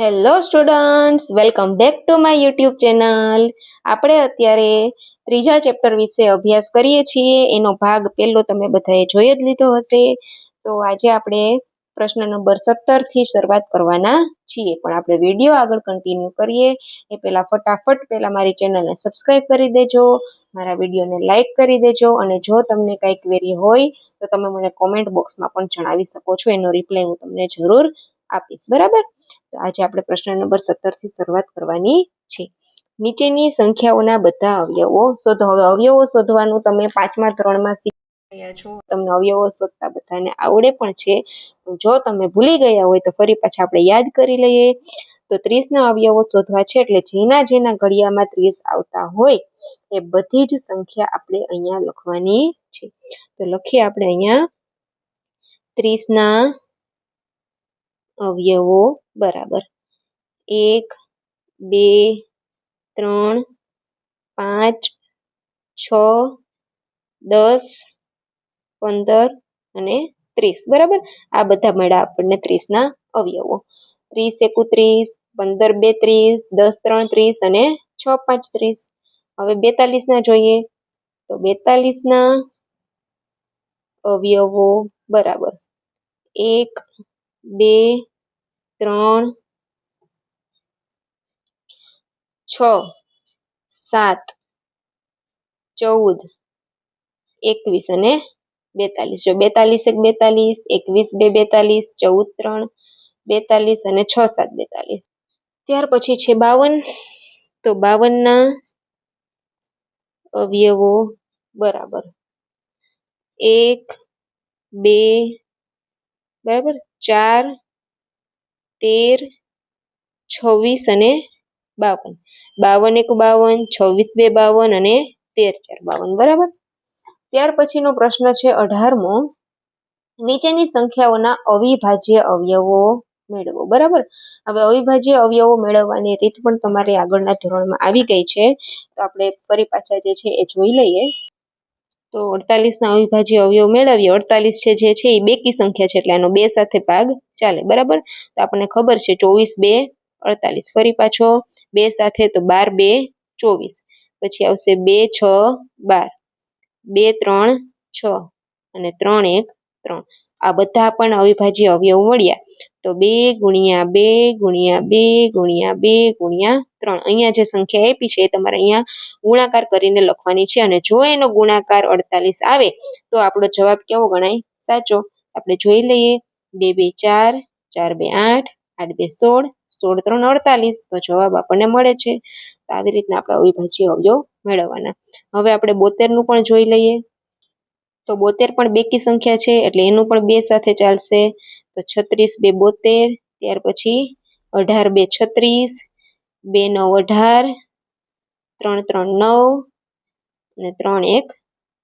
Hello students welcome back to my YouTube channel આપણે અત્યારે ત્રીજા ચેપ્ટર વિશે અભ્યાસ કરીએ છીએ. એનો ભાગ પહેલો તમે બધાએ જોઈ જ લીધો હશે. તો આજે આપણે પ્રશ્ન નંબર સત્તરથી શરૂઆત કરવાના છીએ. પણ આપણે વીડિયો આગળ કન્ટિન્યુ કરીએ. એ પહેલાં ફટાફટ પહેલાં મારી ચેનલને સબસ્ક્રાઈબ કરી દેજો. મારા વિડીયોને લાઇક કરી દેજો. અને જો તમને કાંઈ ક્વેરી હોય, તો તમે મને કોમેન્ટ બોક્સમાં પણ જણાવી શકો છો. એનો રિપ્લાય હું તમને જરૂર આપીશ, બરાબર? તો આજે આપણે પ્રશ્ન નંબર સત્તરથી શરૂઆત કરવાની છે. નીચેની સંખ્યાઓના બધા અવયવો શોધો. હવે અવયવો શોધવાનું તમે પાંચમા ધોરણમાં શીખી રહ્યા છો. તમને અવયવો શોધતા બધાને આવડે પણ છે. જો તમે ભૂલી ગયા હોય તો ફરી પાછા આપણે યાદ કરી લઈએ. તો ત્રીસના અવયવો શોધવા છે એટલે જેના જેના ઘડિયામાં ત્રીસ આવતા હોય એ બધી જ સંખ્યા આપણે અહીંયા લખવાની છે. તો લખીએ આપણે અહીંયા. ત્રીસના અવયવો, બરાબર. એક, બે, ત્રણ, પાંચ, છ, દસ, પંદર અને ત્રીસ, બરાબર? આ બધા મળ્યા આપણને ત્રીસના અવયવો. ત્રીસ એકત્રીસ, પંદર બે ત્રીસ દસ ત્રણ ત્રીસ અને છ પાંચ ત્રીસ હવે બેતાલીસના જોઈએ. તો બેતાલીસના અવયવો, બરાબર. એક બે, ત્રણ, છ, સાત, ચૌદ, એકવીસ અને બેતાલીસ. જો બેતાલીસ એક બેતાલીસ, એકવીસ બે બેતાલીસ, ચૌદ ત્રણ બેતાલીસ અને છ સાત બેતાલીસ. ત્યાર પછી છે બાવન. તો બાવનના અવયવો બરાબર. એક, બે, બરાબર? ચાર, તેર, છવ્વીસ અને બાવન. બાવન એક બાવન, છવ્વીસ બે બાવન અને તેર ચાર. બાવન બરાબર? ત્યાર પછીનો પ્રશ્ન છે અઢારમો. નીચેની સંખ્યાઓના અવિભાજ્ય અવયવો મેળવો. બરાબર? હવે અવિભાજ્ય અવયવો મેળવવાની રીત પણ તમારે આગળના ધોરણમાં આવી ગઈ છે. તો આપણે ફરી પાછા જે છે એ જોઈ લઈએ. તો અડતાલીસના અવિભાજ્ય અવયવ મેળવીએ. અડતાલીસ છે જે છે, એ બેકી સંખ્યા છે, એટલે એનો બે સાથે ભાગ ચાલે. બરાબર? તો આપણને ખબર છે, ચોવીસ, બે, અડતાલીસ. ફરી પાછો, બે સાથે તો બાર, બે, ચોવીસ. પછી આવશે બે, છ, બાર. બે, ત્રણ, છ અને ત્રણ, એક, ત્રણ. આ બધા પણ અવિભાજ્ય અવયવ મળ્યા. તો બે ગુણ્યા બે ગુણ્યા બે ગુણ્યા બે ગુણ્યા ત્રણ. અહીંયા જે સંખ્યા આપી છે એ તમારે અહીંયા ગુણાકાર કરીને લખવાની છે અને જો એનો ગુણાકાર અડતાલીસ આવે તો આપણો જવાબ કેવો ગણાય? સાચો. આપણે જોઈ લઈએ. બે બે ચાર ચાર બે આઠ આઠ બે સોળ સોળ ત્રણ અડતાલીસ. તો જવાબ આપણને મળે છે. તો આવી રીતના આપણે અવિભાજ્ય અવયવ મેળવવાના. હવે આપણે બોતેરનું પણ જોઈ લઈએ. તો બોતેર પણ બેકી સંખ્યા છે એટલે એનું પણ બે સાથે ચાલશે. તો છત્રીસ બે બોતેર, ત્યાર પછી અઢાર બે છત્રીસ, બે નવ અઢાર, ત્રણ ત્રણ નવ અને ત્રણ એક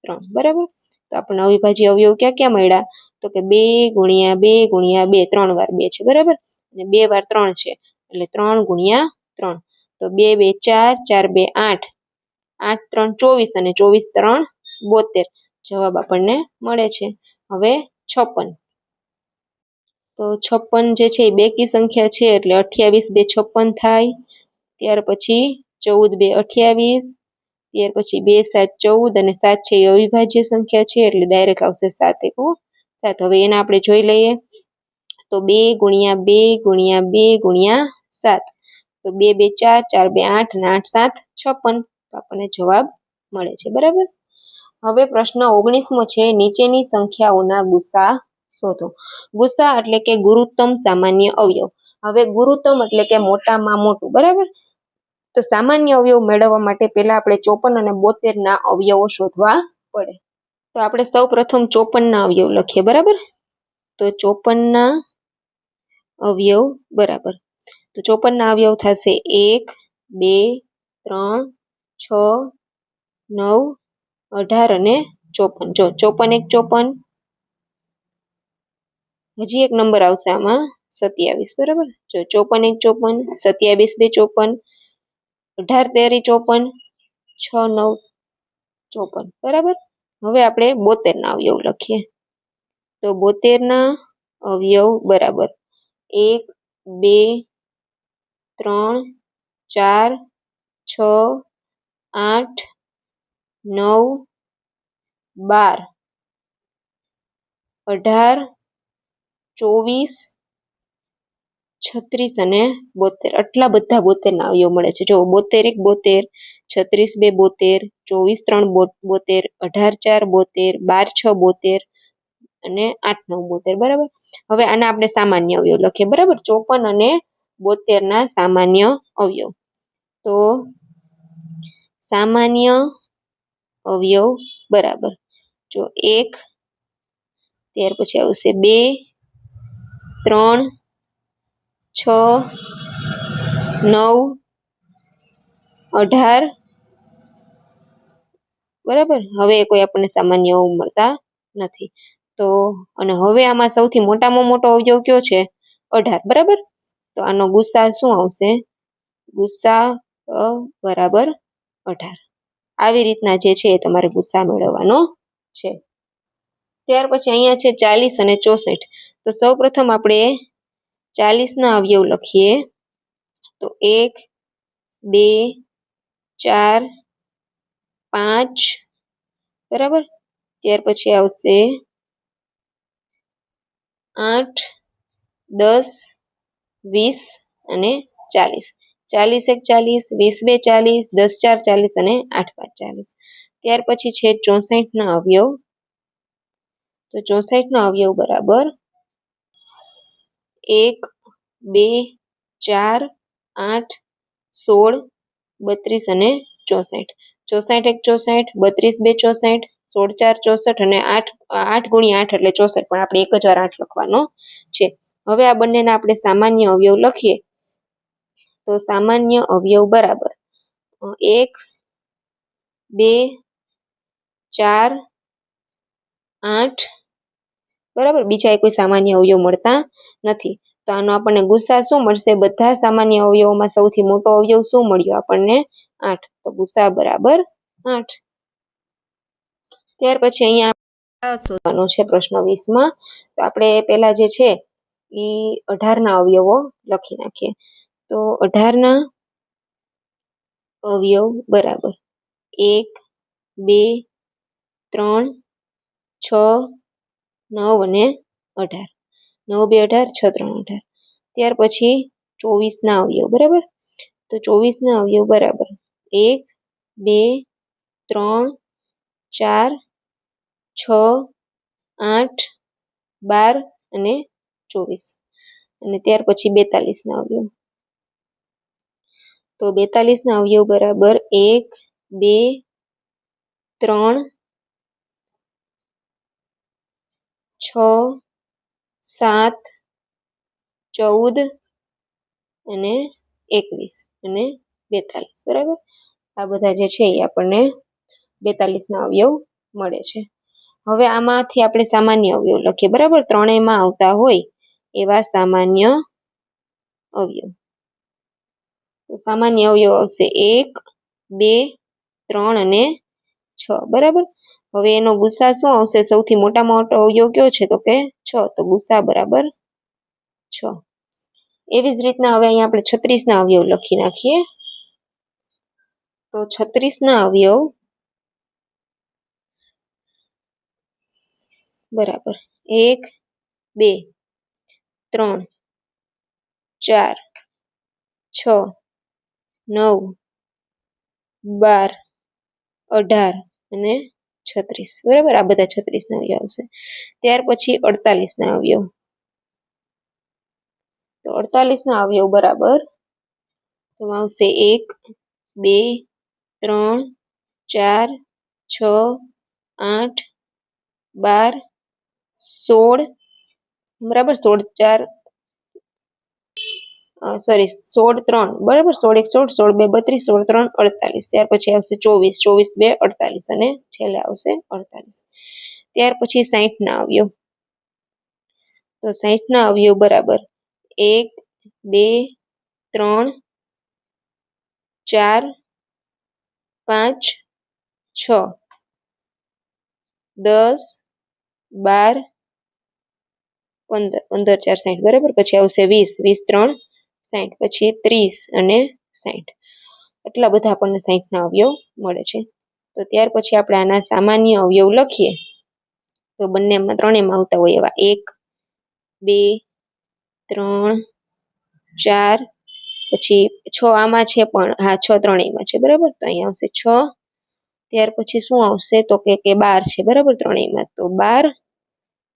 ત્રણ, બરાબર? તો આપણને અવિભાજ્ય અવયવ ક્યાં ક્યાં મળ્યા? તો કે બે ગુણ્યા બે ગુણ્યા બે ત્રણ વાર બે છે, બરાબર? અને બે વાર ત્રણ છે, એટલે ત્રણ ગુણ્યા ત્રણ. તો બે બે ચાર ચાર બે આઠ. આઠ ત્રણ ચોવીસ અને ચોવીસ ત્રણ બોતેર. જવાબ આપણને મળે છે. હવે છપ્પન. તો છપ્પન જે છે એ બેકી સંખ્યા છે, એટલે અઠ્યાવીસ બે છપ્પન થાય. ત્યાર પછી ચૌદ બે અઠ્યાવીસ. ત્યાર પછી બે સાત ચૌદ અને સાત છે એ અવિભાજ્ય સંખ્યા છે, એટલે ડાયરેક્ટ આવશે સાત એકુ સાત, હવે એને આપણે જોઈ લઈએ. તો બે ગુણ્યા બે ગુણ્યા બે ગુણ્યા સાત. તો બે બે ચાર ચાર બે આઠ અને આઠ સાત છપ્પન. તો આપણને જવાબ મળે છે, બરાબર? હવે પ્રશ્ન ઓગણીસમો છે, નીચેની સંખ્યાઓના ગુસા શોધો. ગુસ્સા એટલે કે ગુરુત્તમ સામાન્ય અવયવ. હવે ગુરુત્તમ એટલે કે મોટામાં મોટું, બરાબર? તો સામાન્ય અવયવ મેળવવા માટે પહેલા આપણે ચોપન અને બોતેર ના અવયવો શોધવા પડે. તો આપણે સૌ પ્રથમ ચોપન ના અવયવ લખીએ, બરાબર? તો ચોપન ના અવયવ, બરાબર. તો ચોપન ના અવયવ થશે એક, બે, ત્રણ, છ, નવ, અઢાર અને ચોપન. જો, ચોપન એક ચોપન હજી એક નંબર આવશે આમાં, સત્યાવીસ, બરાબર? જો ચોપન એક ચોપન, સત્યાવીસ બે ચોપન, અઢાર તેરી ચોપન, છ નવ ચોપન, બરાબર? હવે આપણે બોતેરના અવયવ લખીએ. તો બોતેરના અવયવ બરાબર. એક, બે, ત્રણ, ચાર, છ, આઠ, નવ, બાર. અઢાર ચોવીસ, છત્રીસ અને બોતેર. આટલા બધા બોતેરના અવયવ મળે છે. જો બોતેર એક બોતેર, છત્રીસ બે બોતેર, ચોવીસ ત્રણ બોતેર, અઢાર ચાર બોતેર, બાર છ બોતેર અને આઠ નવ બોતેર. બરાબર? હવે આના આપણે સામાન્ય અવયવ લખીએ. બરાબર? ચોપન અને બોતેરના સામાન્ય અવયવ. તો સામાન્ય અવયવ બરાબર. જો એક, ત્યાર પછી આવશે બે ત્રણ, છ, નવ, અઢાર. બરાબર? હવે કોઈ આપણને સામાન્ય મળતા નથી. તો, અને હવે આમાં સૌથી મોટામાં મોટો અવયવ કયો છે? અઢાર. બરાબર? તો આનો ગુસ્સા શું આવશે? ગુસ્સા બરાબર, અઢાર. આવી રીતના જે છે એ તમારે ગુસ્સા મેળવવાનો છે. ત્યાર પછી અહીંયા છે ચાલીસ અને ચોસઠ. તો સૌ પ્રથમ આપણે ચાલીસના અવયવ લખીએ. તો એક, બે, ચાર, પાંચ, બરાબર? ત્યાર પછી આવશે આઠ, દસ, વીસ અને ચાલીસ. ચાલીસ એક ચાલીસ, વીસ બે ચાલીસ, દસ ચાર ચાલીસ અને આઠ પાંચ ચાલીસ. ત્યાર પછી છે ચોસઠના અવયવ. તો ચોસઠના અવયવ બરાબર. એક, બે, ચાર, આઠ, સોળ, બત્રીસ અને ચોસઠ. ચોસઠ એક ચોસઠ, બત્રીસ બે ચોસઠ, સોળ ચાર ચોસઠ અને આઠ આઠ ગુણ્યા આઠ એટલે ચોસઠ, પણ આપણે એક હજાર આઠ લખવાનો છે. હવે આ બંનેના આપણે સામાન્ય અવયવ લખીએ. તો સામાન્ય અવયવ બરાબર. એક, બે, ચાર, આઠ બરાબર? બીજા કોઈ સામાન્ય અવયવ મળતા નથી. તો આનો આપણને ગુસ્સા શું મળશે? બધા સામાન્ય અવયવોમાં સૌથી મોટો અવયવ શું મળ્યો આપણને? આઠ. તો ગુસ્સા બરાબર આઠ. ત્યાર પછી અહીંયા શોધવાનો છે પ્રશ્ન વીસમાં. તો આપણે પેલા જે છે એ અઢારના અવયવો લખી નાખીએ. તો અઢારના અવયવ બરાબર. એક, બે, ત્રણ, છ નવ અને અઢાર. નવ, બે, અઢાર, છ, ત્રણ, અઢાર. ત્યાર પછી ચોવીસના અવયવ, બરાબર? તો ચોવીસના અવયવ બરાબર. એક, બે, ત્રણ, ચાર, છ, આઠ, બાર અને ચોવીસ. અને ત્યાર પછી બેતાલીસના અવયવ. તો બેતાલીસના અવયવ બરાબર એક, બે, ત્રણ છ, સાત, ચૌદ અને એકવીસ અને બેતાલીસ, બરાબર? આ બધા જે છે એ આપણને બેતાલીસના અવયવ મળે છે. હવે આમાંથી આપણે સામાન્ય અવયવ લખીએ, બરાબર? ત્રણેયમાં આવતા હોય એવા સામાન્ય અવયવ. તો સામાન્ય અવયવ આવશે એક, બે, ત્રણ અને છ, બરાબર? હવે એનો ગુસ્સા શું આવશે? સૌથી મોટામાં મોટો અવયવ કયો છે? તો કે છ. તો ગુસ્સા બરાબર છ. એવી જ રીતના હવે અહીંયા આપણે છત્રીસના અવયવ લખી નાખીએ. તો છત્રીસના અવયવ બરાબર. એક, બે, ત્રણ, ચાર, છ, નવ, બાર, અઢાર અને છત્રીસ, બરાબર? આ બધા છત્રીસના અવયવ આવશે ત્યાર પછી અડતાલીસના અવયવ તો અડતાલીસના અવયવ બરાબર? એમાં આવશે એક, બે, ત્રણ, ચાર, છ, આઠ, બાર, સોળ, બરાબર? સોળ, ચાર સોરી સોળ ત્રણ બરાબર સોળ એક સોળ સોળ બે બત્રીસ સોળ ત્રણ અડતાલીસ ત્યાર પછી આવશે ચોવીસ ચોવીસ બે, અડતાલીસ અને છેલ્લે આવશે અડતાલીસ. ત્યાર પછી સાહીઠના અવયવ તો સાહીઠના અવયવ બરાબર. એક, બે, ત્રણ, ચાર, પાંચ, છ. દસ, બાર, પંદર પંદર, ચાર સાઠ બરાબર? પછી આવશે વીસ વીસ, ત્રણ સાઠ પછી ત્રીસ અને સાઠ એટલા બધા આપણને સાઠના અવયવ મળે છે. તો ત્યાર પછી આપણે આના સામાન્ય અવયવ લખીએ. તો બંનેમાં, ત્રણેયમાં આવતા હોય એવા. એક, બે, ત્રણ, ચાર, પછી છ આમાં છે પણ, હા, છ ત્રણેયમાં છે. બરાબર? તો અહીંયા આવશે છ. ત્યાર પછી શું આવશે? તો કે કે બાર છે. બરાબર? ત્રણેયમાં. તો બાર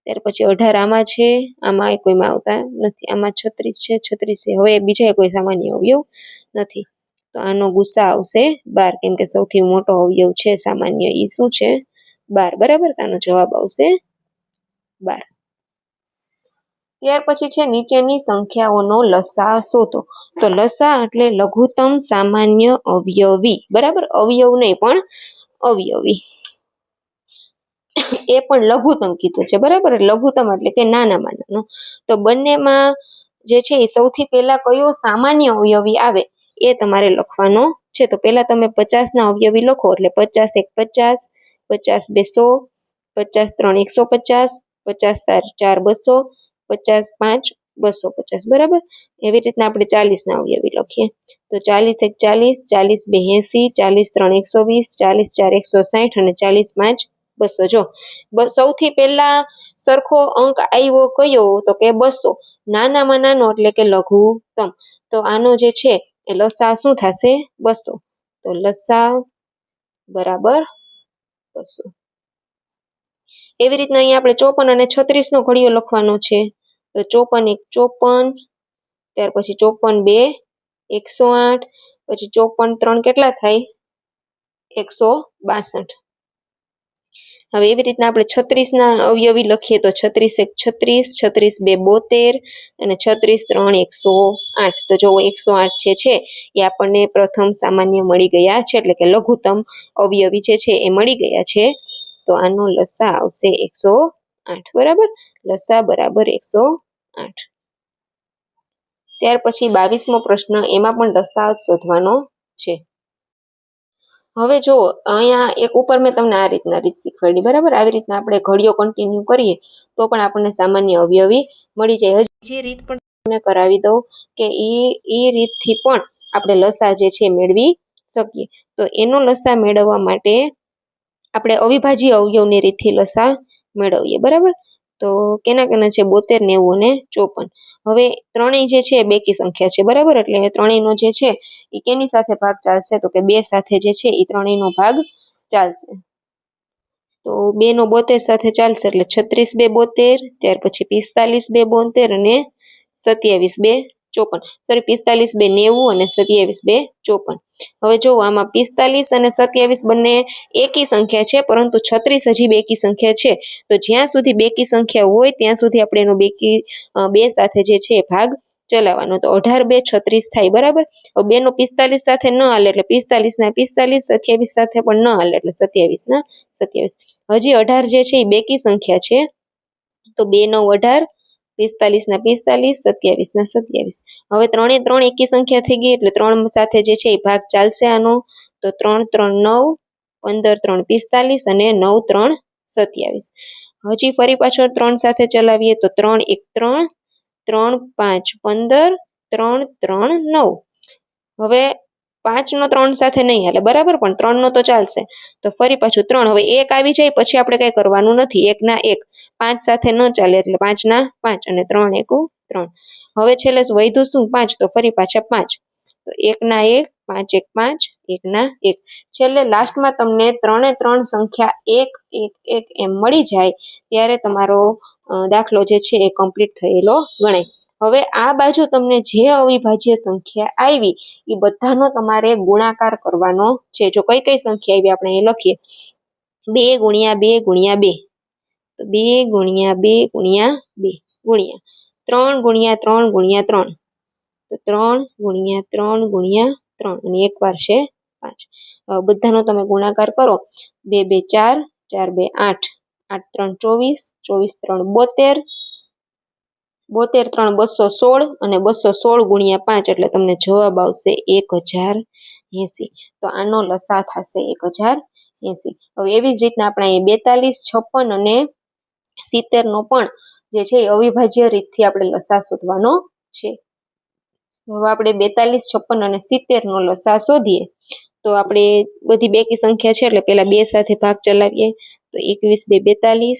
ત્યાર પછી અઢાર આમાં છે, આમાં કોઈમાં આવતા નથી. આમાં છત્રીસ છે છત્રીસ છે હવે બીજા કોઈ સામાન્ય અવયવ નથી. તો આનો ગુસ્સા આવશે બાર, કેમ કે સૌથી મોટો અવયવ છે સામાન્ય. એ શું છે? બાર, બરાબર? આનો જવાબ આવશે બાર. ત્યાર પછી છે નીચેની સંખ્યાઓનો લસા શોધો. તો લસા એટલે લઘુત્તમ સામાન્ય અવયવી. બરાબર? અવયવ નહીં, પણ અવયવી. એ પણ લઘુત્તમ કીધું છે, બરાબર? લઘુત્તમ એટલે કે નાનામાં નાનું તો બંનેમાં જે છે એ સૌથી પહેલા કયો સામાન્ય અવયવી આવે એ તમારે લખવાનો છે. તો પહેલા તમે પચાસના અવયવી લખો, એટલે પચાસ એક પચાસ પચાસ બે સો પચાસ ત્રણ એકસો પચાસ પચાસ ચાર બસો, પચાસ પાંચ, બસો પચાસ, બરાબર? એવી રીતના આપણે ચાલીસના અવયવી લખીએ. તો ચાલીસ એક ચાલીસ ચાલીસ બે એંસી ચાલીસ ત્રણ એકસો વીસ, ચાલીસ ચાર એકસો સાઠ અને ચાલીસ પાંચ બસો જો સૌથી પહેલા સરખો અંક આવ્યો કયો? તો કે બસો. નાનામાં નાનો એટલે કે લઘુત્તમ. તો આનો જે છે, એ લસા શું થશે? બસો. તો લસા બરાબર બસો. એવી રીતના અહીંયા આપણે ચોપન અને છત્રીસ નો ઘડિયો લખવાનો છે. તો ચોપન એક ચોપન, ત્યાર પછી ચોપન બે, એકસો આઠ, પછી ચોપન ત્રણ કેટલા થાય? એકસો બાસઠ. હવે એવી રીતના આપણે છત્રીસના અવયવી લખીએ તો છત્રીસ એક છત્રીસ છત્રીસ બે બોતેર અને છત્રીસ ત્રણ એકસો આઠ. તો જો એકસો આઠ જે છે, એ આપણને પ્રથમ સામાન્ય મળી ગયા છે, એટલે કે લઘુત્તમ અવયવી જે છે, એ મળી ગયા છે. તો આનો લસા આવશે એકસો આઠ. બરાબર? લસા બરાબર એકસો આઠ. ત્યાર પછી બાવીસમો પ્રશ્ન, એમાં પણ લસા શોધવાનો છે. હવે જો અહીંયા એક ઉપર મેં તમને આ રીતના રીત શીખવાડી, બરાબર? આવી રીતના આપણે ઘડીઓ કન્ટિન્યુ કરીએ, તો પણ આપણને સામાન્ય અવયવી મળી જાય. હજી જે રીત પણ તમને કરાવી દઉં કે એ એ રીતથી પણ આપણે લસા જે છે મેળવી શકીએ. તો એનો લસા મેળવવા માટે આપણે અવિભાજ્ય અવયવની રીતથી લસા મેળવીએ, બરાબર? તો કેના કેના છે? બોતેર નેવું અને ચોપન. હવે ત્રણેય જે છે બેકી સંખ્યા છે, બરાબર? એટલે ત્રણેયનો જે છે એ કેની સાથે ભાગ ચાલશે? તો કે બે સાથે જે છે એ ત્રણેયનો ભાગ ચાલશે. તો બે નો બોતેર સાથે ચાલશે એટલે છત્રીસ બે બોતેર, ત્યાર પછી પિસ્તાલીસ બે બોતેર અને સત્યાવીસ બે ચોપન. સોરી પિસ્તાલીસ બે નેવું અને સત્યાવીસ બે ચોપન. હવે જો આમાં પિસ્તાલીસ અને સત્યાવીસ બંને એકી સંખ્યા છે, પરંતુ છત્રીસ હજી બેકી સંખ્યા છે. તો જ્યાં સુધી બેકી સંખ્યા હોય, ત્યાં સુધી આપણે એનો બેકી બે સાથે જે છે ભાગ ચલાવવાનો. તો અઢાર બે છત્રીસ થાય, બરાબર? બે નો પિસ્તાલીસ સાથે ન હાલે, એટલે પિસ્તાલીસ ના પિસ્તાલીસ, સત્યાવીસ સાથે પણ ન હાલે, એટલે સત્યાવીસ ના સત્યાવીસ. હજી અઢાર જે છે એ બેકી સંખ્યા છે. તો બે નવ અઢાર પિસ્તાલીસ ના પિસ્તાલીસ, સત્યાવીસ ના સત્યાવીસ. હવે ત્રણે ત્રણ એકી સંખ્યા થઈ ગઈ એટલે ત્રણ સાથે જે છે એ ભાગ ચાલશે આનો. તો ત્રણ ત્રણ નવ, પંદર ત્રણ પિસ્તાલીસ અને નવ ત્રણ સત્યાવીસ. હજી ફરી પાછળ ત્રણ સાથે ચલાવીએ તો ત્રણ એક ત્રણ ત્રણ પાંચ પંદર, ત્રણ ત્રણ નવ. હવે પાંચ નો ત્રણ સાથે નહીં હાલે, બરાબર? પણ ત્રણનો તો ચાલશે. તો ફરી પાછું ત્રણ. હવે એક આવી જાય, પછી આપણે કંઈ કરવાનું નથી. એકના એક. પાંચ સાથે ન ચાલે, એટલે પાંચના પાંચ અને ત્રણ એકુ ત્રણ. હવે છેલ્લે વૈધું શું? પાંચ. તો ફરી પાછા પાંચ. તો એકના એક, પાંચ એક પાંચ, એકના એક. છેલ્લે લાસ્ટમાં તમને ત્રણે ત્રણ સંખ્યા એક એક એક એમ મળી જાય, ત્યારે તમારો દાખલો જે છે એ કમ્પ્લીટ થયેલો ગણાય. હવે આ બાજુ તમને જે અવિભાજ્ય સંખ્યા આવી એ બધાનો તમારે ગુણાકાર કરવાનો છે. જો કઈ કઈ સંખ્યા આવી આપણે એ લખીએ. બે ગુણ્યા બે ગુણ્યા બે. તો બે ગુણ્યા બે ગુણ્યા બે ગુણ્યા. ત્રણ ગુણ્યા ત્રણ ગુણ્યા ત્રણ. તો ત્રણ ગુણ્યા ત્રણ ગુણ્યા ત્રણ. અને એક વાર છે પાંચ. બધાનો તમે ગુણાકાર કરો. બે બે ચાર ચાર બે આઠ. આઠ ત્રણ ચોવીસ ચોવીસ ત્રણ બોતેર બોતેર ત્રણ બસો સોળ અને બસો સોળ ગુણ્યા પાંચ એટલે તમને જવાબ આવશે એક હજાર એસી. તો આનો લસા થશે એક હજાર એસી. હવે એવી જ રીતના આપણે બેતાલીસ, છપ્પન અને સિત્તેર નો પણ જે છે એ અવિભાજ્ય રીતથી આપણે લસા શોધવાનો છે. હવે આપણે બેતાલીસ, છપ્પન અને સિત્તેર નો લસા શોધીએ. તો આપણે બધી બેકી સંખ્યા છે એટલે પેલા બે સાથે ભાગ ચલાવીએ. તો એકવીસ બે બેતાલીસ,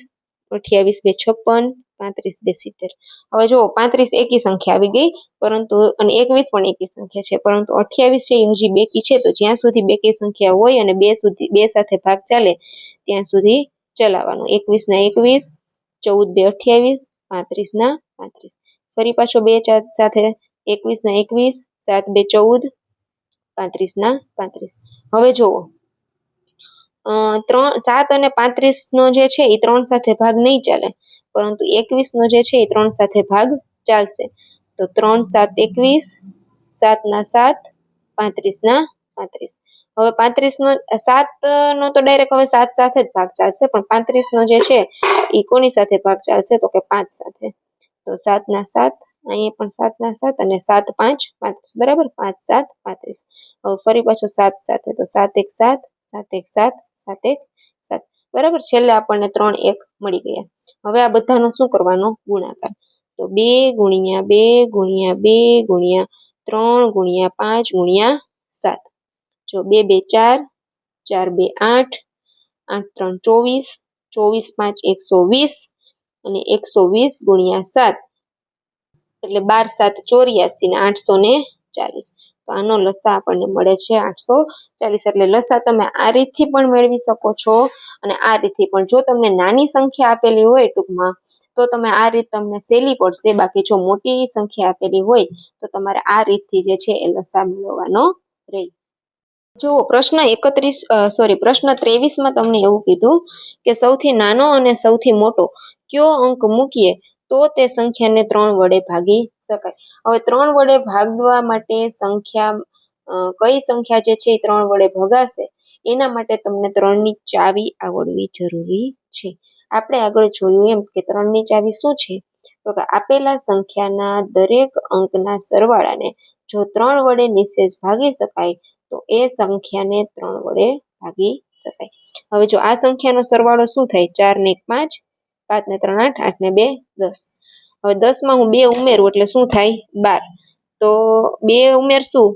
અઠ્યાવીસ બે છપ્પન પાંત્રીસ બે સિત્તેર હવે જુઓ, પાંત્રીસ એકી સંખ્યા આવી ગઈ, પરંતુ અને એકવીસ પણ એકી સંખ્યા છે, પરંતુ અઠ્યાવીસ છે એ હજી બેકી છે, તો જ્યાં સુધી બેકી સંખ્યા હોય અને બે સુધી, બે સાથે ભાગ ચાલે, ત્યાં સુધી ચલાવવાનું. એકવીસ ના એકવીસ, ચૌદ બે અઠ્યાવીસ, પાંત્રીસ ના પાંત્રીસ. ફરી પાછો બે ચાર સાથે એકવીસ ના એકવીસ, સાત બે ચૌદ, પાંત્રીસ ના પાંત્રીસ. હવે જુઓ ત્રણ, સાત અને પાંત્રીસ નો જે છે એ ત્રણ સાથે ભાગ નહીં ચાલે. પરંતુ એકવીસ નો જે છે એ ત્રણ સાથે ભાગ ચાલશે. તો ત્રણ સાત એકવીસ સાત ના સાત પાંત્રીસ ના પાંત્રીસ. હવે પાંત્રીસ નો સાત નો તો ડાયરેક્ટ હવે સાત સાથે જ ભાગ ચાલશે, પણ પાંત્રીસ નો જે છે એ કોની સાથે ભાગ ચાલશે? તો કે પાંચ સાથે. તો સાત ના સાત, અહીંયા પણ સાત ના સાત અને સાત પાંચ, પાંત્રીસ. બરાબર? પાંચ, સાત, પાંત્રીસ. હવે ફરી પાછો સાત સાથે. તો સાત એક સાત સાત એક સાત સાત એક સાત. બરાબર? છેલ્લે આપણને ત્રણ એક મળી ગયા. હવે આ બધાનો શું કરવાનો? ગુણાકાર. તો બે ગુણ્યા બે ગુણ્યા બે ગુણ્યા ત્રણ ગુણ્યા પાંચ ગુણ્યા સાત. જો બે બે ચાર ચાર બે આઠ આઠ ત્રણ ચોવીસ ચોવીસ પાંચ એકસો વીસ અને એકસો વીસ ગુણ્યા સાત. એટલે બાર સાત ચોર્યાસી ને આઠસો ને ચાલીસ. તો આનો લસા આપણને મળે છે આઠસો ચાલીસ. એટલે લસા તમે આ રીતથી પણ મેળવી શકો છો અને આ રીતથી પણ જો તમને નાની સંખ્યા આપેલી હોય ટૂંકમાં, તો તમે આ રીત તમને સહેલી પડશે. બાકી જો મોટી સંખ્યા આપેલી હોય, તો તમારે આ રીતથી જે છે એ લસા મેળવવાનો રહે. જો પ્રશ્ન એકત્રીસ સોરી પ્રશ્ન ત્રેવીસમાં તમને એવું કીધું કે સૌથી નાનો અને સૌથી મોટો કયો અંક મૂકીએ તો તે સંખ્યાને ત્રણ વડે ભાગી શકાય. હવે ત્રણ વડે ભાગવા માટે સંખ્યા કઈ સંખ્યા જે છે એ ત્રણ વડે ભગાશે, એના માટે તમને ત્રણની ચાવી આવડવી જરૂરી છે. આપણે આગળ જોયું એમ કે ત્રણની ચાવી શું છે? તો કે આપેલા સંખ્યાના દરેક અંકના સરવાળાને જો ત્રણ વડે નિશેષ ભાગી શકાય, તો એ સંખ્યાને ત્રણ વડે ભાગી શકાય. હવે જો આ સંખ્યાનો સરવાળો શું થાય? ચાર ને પાંચ પાંચ ને ત્રણ આઠ આઠ ને બે, દસ. હવે દસમાં હું બે ઉમેરું એટલે શું થાય? બાર. તો બે ઉમેરશું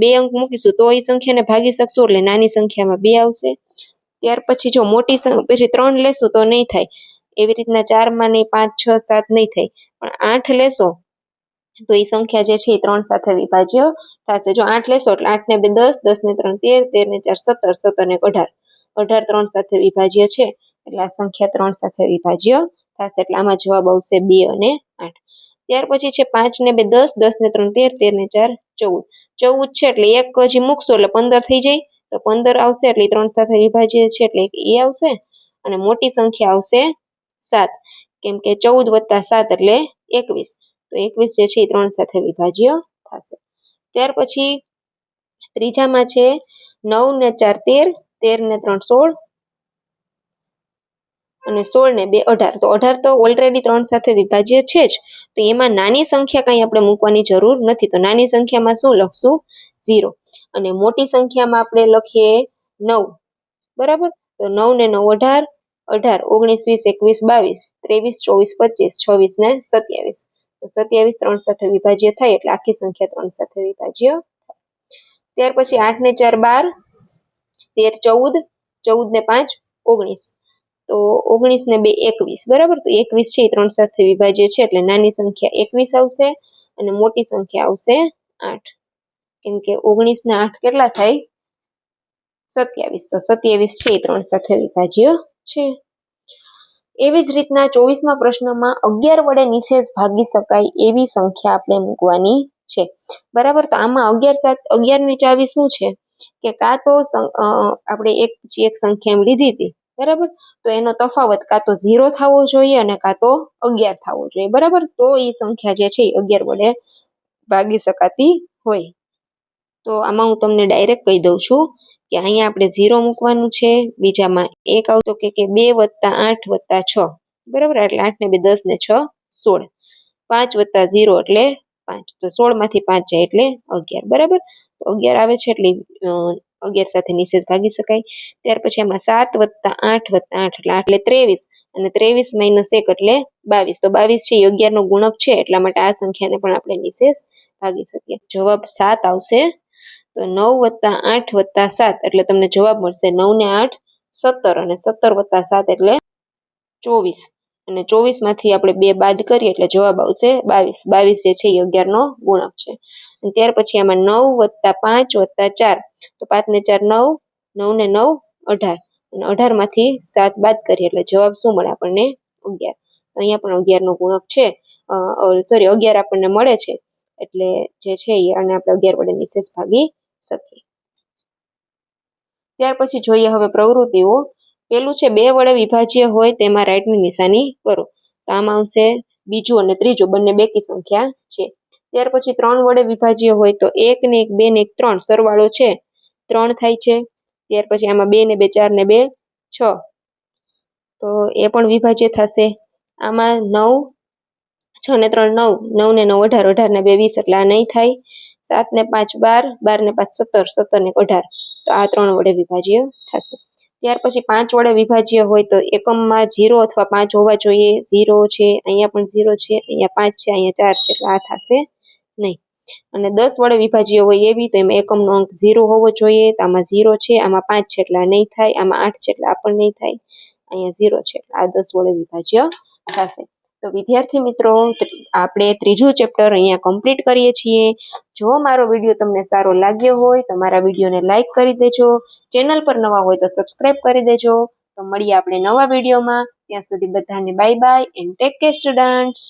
બે અંક મૂકીશું તો એ સંખ્યાને ભાગી શકશું એટલે નાની સંખ્યામાં બે આવશે. ત્યાર પછી જો મોટી પછી ત્રણ લેશું તો નહીં થાય. એવી રીતના ચારમાં નહીં, પાંચ, છ, સાત નહીં થાય. પણ આઠ લેશો તો એ સંખ્યા જે છે એ ત્રણ સાથે વિભાજ્ય થશે. જો આઠ લેશો એટલે આઠ ને બે દસ દસ ને ત્રણ તેર તેર ને ચાર સત્તર સત્તર ને અઢાર. અઢાર ત્રણ સાથે વિભાજ્ય છે. એટલે આ સંખ્યા ત્રણ સાથે વિભાજ્ય. થશે એટલે આમાં જવાબ આવશે બે અને આઠ. ત્યાર પછી છે પાંચ ને બે દસ દસ ને ત્રણ તેર તેર ને ચાર, ચૌદ. ચૌદ છે એટલે એક હજી મૂકશો એટલે પંદર થઈ જાય. તો પંદર આવશે એટલે ત્રણ સાથે વિભાજ્ય છે એટલે એ આવશે. અને મોટી સંખ્યા આવશે સાત. કેમ કે ચૌદ વત્તા સાત એટલે એકવીસ. તો એકવીસ જે છે એ ત્રણ સાથે વિભાજ્ય થશે. ત્યાર પછી ત્રીજામાં છે નવ ને ચાર તેર તેર ને ત્રણ સોળ અને સોળ ને બે અઢાર. તો અઢાર તો ઓલરેડી ત્રણ સાથે વિભાજ્ય છે જ. તો એમાં નાની સંખ્યા કંઈ આપણે મૂકવાની જરૂર નથી. તો નાની સંખ્યામાં શું લખશું? ઝીરો. અને મોટી સંખ્યામાં આપણે લખીએ નવ. બરાબર? તો નવ ને નવ અઢાર અઢાર ઓગણીસ, વીસ, એકવીસ, બાવીસ, ત્રેવીસ, ચોવીસ, પચીસ, છવ્વીસ ને સત્યાવીસ. તો સત્યાવીસ ત્રણ સાથે વિભાજ્ય થાય એટલે આખી સંખ્યા ત્રણ સાથે વિભાજ્ય થાય. ત્યાર પછી આઠ ને ચાર બાર, તેર ચૌદ ચૌદ ને પાંચ, ઓગણીસ. તો ઓગણીસ ને બે એકવીસ, બરાબર? તો એકવીસ છે, એ ત્રણ સાથે વિભાજ્ય છે, એટલે નાની સંખ્યા એકવીસ આવશે અને મોટી સંખ્યા આવશે આઠ. કેમ કે ઓગણીસ ને આઠ કેટલા થાય? સત્યાવીસ. તો સત્યાવીસ છે, એ ત્રણ સાથે વિભાજ્ય છે. એવી જ રીતના ચોવીસમાં પ્રશ્નમાં અગિયાર વડે નિશેષ ભાગી શકાય એવી સંખ્યા આપણે મૂકવાની છે. બરાબર? તો આમાં અગિયાર સાત અગિયારની ચાવી શું છે? કે કાં તો આપણે એક એક સંખ્યા એમ લીધી હતી. બરાબર? તો એનો તફાવત કાં તો ઝીરો થવો જોઈએ અને કાં તો અગિયાર થવો જોઈએ. બરાબર? તો એ સંખ્યા જે છે એ અગિયાર વડે ભાગી શકાતી હોય. તો આમાં હું તમને ડાયરેક્ટ કહી દઉં છું કે અહીંયા આપણે ઝીરો મૂકવાનું છે, બીજામાં એક આવતો કે કે બે વત્તા આઠ વત્તા છ. બરાબર? એટલે આઠ ને બે દસ ને છ, સોળ. પાંચ વત્તા ઝીરો એટલે પાંચ. તો સોળમાંથી પાંચ જાય એટલે અગિયાર. બરાબર? તો અગિયાર આવે છે એટલે અગિયાર સાથે નિશેષ ભાગી શકાય. ત્યાર પછી આમાં સાત વત્તા આઠ વત્તા આઠ એટલે એટલે ત્રેવીસ. અને ત્રેવીસ માઇનસ એક એટલે બાવીસ. તો બાવીસ છે અગિયારનો ગુણક છે, એટલા માટે આ સંખ્યાને પણ આપણે નિશેષ ભાગી શકીએ. જવાબ સાત આવશે. તો નવ વત્તા આઠ વત્તા સાત એટલે તમને જવાબ મળશે નવ ને આઠ સત્તર. અને સત્તર વત્તા સાત એટલે ચોવીસ. અને ચોવીસમાંથી આપણે બે બાદ કરીએ એટલે જવાબ આવશે બાવીસ. બાવીસ જે છે એ અગિયારનો ગુણક છે. અને ત્યાર પછી આમાં નવ વત્તા પાંચ વત્તા ચાર. તો પાંચ ને ચાર નવ નવ ને નવ અઢાર. અને અઢારમાંથી સાત બાદ કરીએ એટલે જવાબ શું મળે આપણને? અગિયાર. અહીંયા પણ અગિયારનો ગુણક છે. સોરી અગિયાર આપણને મળે છે. એટલે જે છે એ અને આપણે અગિયાર વડે નિશેષ ભાગી શકીએ. ત્યાર પછી જોઈએ હવે પ્રવૃત્તિઓ. પેલું છે, બે વડે વિભાજ્ય હોય તેમાં રાઈટની નિશાની કરો. તો આમાં આવશે બીજું અને ત્રીજું, બંને બેકી સંખ્યા છે. ત્યાર પછી ત્રણ વડે વિભાજ્ય હોય તો એક ને એક, બે ને એક, ત્રણ, સરવાળો છે. ત્રણ થાય છે. ત્યાર પછી આમાં બે ને બે, ચાર ને બે, છ. તો એ પણ વિભાજ્ય થશે. આમાં નવ, છ ને ત્રણ નવ નવ ને નવ અઢાર અઢાર ને બે વીસ, એટલે આ નહીં થાય. સાત ને પાંચ બાર બાર ને પાંચ સત્તર સત્તર ને અઢાર. તો આ ત્રણ વડે વિભાજ્ય થશે. ત્યાર પછી પાંચ વડે વિભાજ્ય હોય તો એકમમાં ઝીરો અથવા પાંચ હોવા જોઈએ. ઝીરો છે, અહીંયા પણ ઝીરો છે, અહીંયા પાંચ છે, અહીંયા ચાર છે, એટલે આ થશે નહીં. અને દસ વડે વિભાજ્ય હોય એવી તો એમાં એકમનો અંક ઝીરો હોવો જોઈએ. તો આમાં ઝીરો છે, આમાં પાંચ છે, એટલે આ નહીં થાય. આમાં આઠ છે, એટલે આ પણ નહીં થાય. અહીંયા ઝીરો છે, એટલે આ દસ વડે વિભાજ્ય થશે. તો વિદ્યાર્થી મિત્રો આપણે ત્રીજું ચેપ્ટર અહીંયા કમ્પ્લીટ કરીએ છીએ. જો મારો વીડિયો તમને સારો લાગ્યો હોય તો મારા વિડીયોને લાઇક કરી દેજો. ચેનલ પર નવા હોય તો સબસ્ક્રાઇબ કરી દેજો. તો મળીએ આપણે નવા વિડીયોમાં ત્યાં સુધી બધાને bye bye and take care students